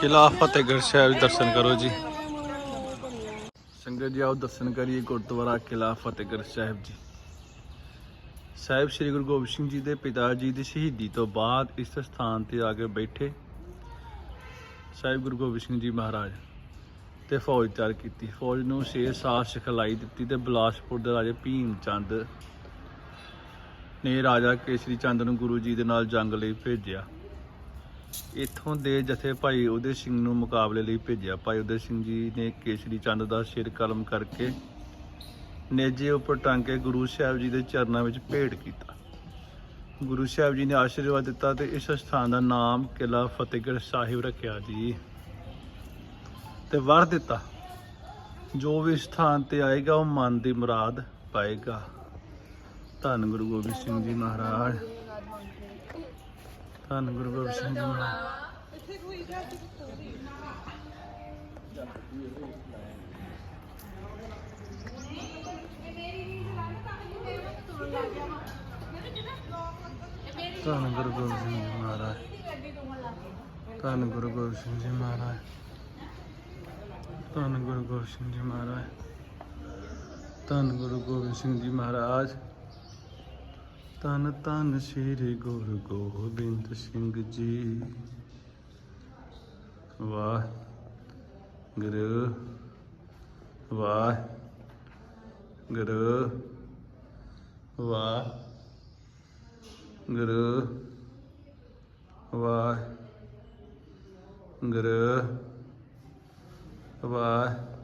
ਕਿਲਾ ਫਤਿਹਗੜ੍ਹ ਸਾਹਿਬ ਦਰਸ਼ਨ ਕਰੋ ਜੀ। ਸੰਗਤ ਜੀ ਆਓ ਦਰਸ਼ਨ ਕਰੀਏ ਗੁਰਦੁਆਰਾ ਕਿਲਾ ਫਤਿਹਗੜ੍ਹ ਸਾਹਿਬ ਜੀ। ਸਾਹਿਬ ਸ੍ਰੀ ਗੁਰੂ ਗੋਬਿੰਦ ਸਿੰਘ ਜੀ ਦੇ ਪਿਤਾ ਜੀ ਦੀ ਸ਼ਹੀਦੀ ਤੋਂ ਬਾਅਦ ਇਸ ਸਥਾਨ ਤੇ ਆ ਕੇ ਬੈਠੇ ਸਾਹਿਬ ਗੁਰੂ ਗੋਬਿੰਦ ਸਿੰਘ ਜੀ ਮਹਾਰਾਜ ਤੇ ਫੌਜ ਤਿਆਰ ਕੀਤੀ। ਫੌਜ ਨੂੰ 6 ਸਾਲ ਸਿਖਲਾਈ ਦਿੱਤੀ ਤੇ ਬਿਲਾਸਪੁਰ ਦੇ ਰਾਜੇ ਭੀਮ ਚੰਦ ਨੇ ਰਾਜਾ ਕੇਸਰੀ ਚੰਦ ਨੂੰ ਗੁਰੂ ਜੀ ਦੇ ਨਾਲ ਜੰਗ ਲਈ ਭੇਜਿਆ। ਇੱਥੋਂ ਦੇ ਜਥੇ ਭਾਈ ਉਹਦੇ ਸਿੰਘ ਨੂੰ ਮੁਕਾਬਲੇ ਲਈ ਭੇਜਿਆ। ਭਾਈ ਉਹਦੇ ਸਿੰਘ ਜੀ ਨੇ ਕੇਸਰੀ ਚੰਦ ਦਾ ਸਿਰ ਕਲਮ ਕਰਕੇ ਨੇਜੇ ਉੱਪਰ ਟੰਗ ਕੇ ਗੁਰੂ ਸਾਹਿਬ ਜੀ ਦੇ ਚਰਨਾਂ ਵਿੱਚ ਭੇਟ ਕੀਤਾ। ਗੁਰੂ ਸਾਹਿਬ ਜੀ ਨੇ ਆਸ਼ੀਰਵਾਦ ਦਿੱਤਾ ਤੇ ਇਸ ਸਥਾਨ ਦਾ ਨਾਮ ਕਿਲਾ ਫਤਿਹਗੜ੍ਹ ਸਾਹਿਬ ਰੱਖਿਆ ਜੀ। ਤੇ ਵਰ ਦਿੱਤਾ। ਜੋ ਵੀ ਸਥਾਨ ਤੇ ਆਏਗਾ ਉਹ ਮਨ ਦੀ ਮੁਰਾਦ ਪਾਏਗਾ। ਧੰਨ ਗੁਰੂ ਗੋਬਿੰਦ ਸਿੰਘ ਜੀ ਮਹਾਰਾਜ। ਧੰਨ ਗੁਰੂ ਗੋਬਿੰਦ ਸਿੰਘ ਜੀ ਮਹਾਰਾਜ। ਧੰਨ ਗੁਰੂ ਗੋਬਿੰਦ ਸਿੰਘ ਜੀ ਮਹਾਰਾਜ। ਧੰਨ ਗੁਰੂ ਗੋਬਿੰਦ ਸਿੰਘ ਜੀ ਮਹਾਰਾਜ। ਧੰਨ ਗੁਰੂ ਗੋਬਿੰਦ ਸਿੰਘ ਜੀ ਮਹਾਰਾਜ। ਧੰਨ ਗੁਰੂ ਗੋਬਿੰਦ ਸਿੰਘ ਜੀ ਮਹਾਰਾਜ। ਧੰਨ ਧੰਨ ਸ੍ਰੀ ਗੁਰੂ ਗੋਬਿੰਦ ਸਿੰਘ ਜੀ। ਵਾਹ ਗੁਰੂ ਵਾਹ ਗੁਰੂ ਵਾਹ ਗੁਰੂ ਵਾਹ ਗੁਰੂ ਵਾਹ